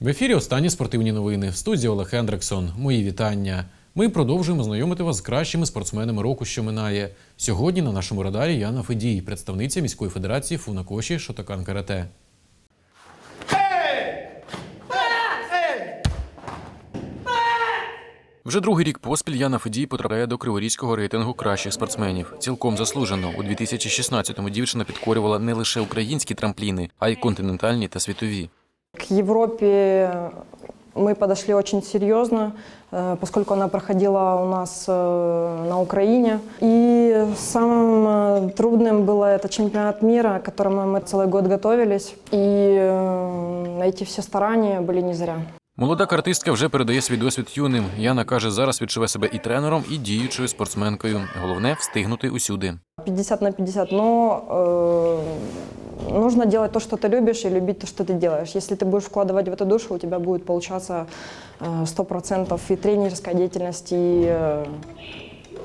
В ефірі останні спортивні новини. В студії Олег Хендриксон. Мої вітання. Ми продовжуємо знайомити вас з кращими спортсменами року, що минає. Сьогодні на нашому радарі Яна Федій, представниця міської федерації Фунакоші Шотакан Карате. Вже другий рік поспіль Яна Федій потрапляє до криворізького рейтингу кращих спортсменів. Цілком заслужено. У 2016-му дівчина підкорювала не лише українські трампліни, а й континентальні та світові. К Европе мы подошли очень серьезно, э, поскольку она проходила у нас э, на Украине. И самым э, трудным было это чемпионат мира, к которому мы целый год готовились. И э, эти все старания были не зря. Молода картистка вже передає свій досвід юним. Яна каже, зараз відчуває себе і тренером, і діючою спортсменкою. Головне встигнути усюди. 50 на 50, но э, нужно делать то, что ты любишь, и любить то, что ты делаешь. Если ты будешь вкладывать в эту душу, у тебя будет получаться э, 100% и тренерская деятельность, и э,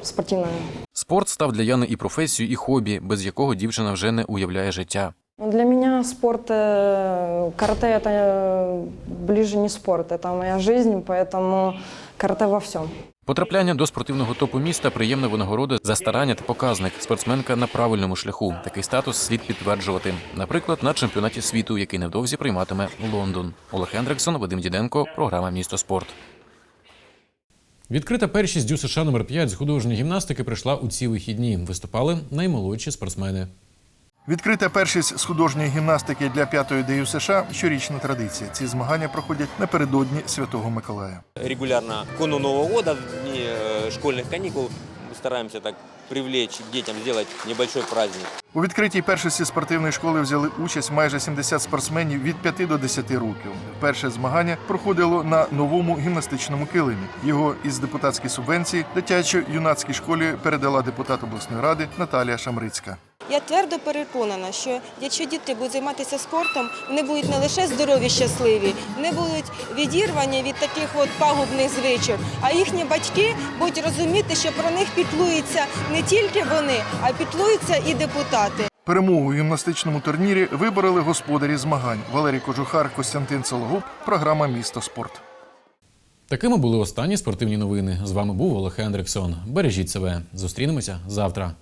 спортивная. Спорт став для Яни і професією, і хобі, без якого дівчина вже не уявляє життя. Ну, Для меня спорт, э, карате это э, ближе не спорт, это моя жизнь, поэтому карате во всем. Потрапляння до спортивного топу міста приємна винагорода за старання та показник. Спортсменка на правильному шляху. Такий статус слід підтверджувати. Наприклад, на чемпіонаті світу, який невдовзі прийматиме Лондон. Олег Хендриксон, Вадим Діденко, програма Місто спорт. Відкрита першість дю США номер 5 з художньої гімнастики прийшла у ці вихідні. Виступали наймолодші спортсмени. Відкрита першість з художньої гімнастики для п'ятої ДЮ США щорічна традиція. Ці змагання проходять напередодні Святого Миколая. регулярно к кону Нового года, в дни э, школьных каникул, мы стараемся так привлечь детям, сделать небольшой праздник. У відкритій першості спортивної школи взяли участь майже 70 спортсменів від 5 до 10 років. Перше змагання проходило на новому гімнастичному килимі. Його із депутатської субвенції дитячо-юнацькій школі передала депутат обласної ради Наталія Шамрицька. Я твердо переконана, що якщо діти будуть займатися спортом, вони будуть не лише здорові, щасливі, вони будуть відірвані від таких от пагубних звичок, а їхні батьки будуть розуміти, що про них піклуються не тільки вони, а піклуються і депутати. Перемогу у гімнастичному турнірі вибороли господарі змагань Валерій Кожухар, Костянтин Сологуб. Програма Місто спорт. Такими були останні спортивні новини. З вами був Олег Хендриксон. Бережіть себе. Зустрінемося завтра.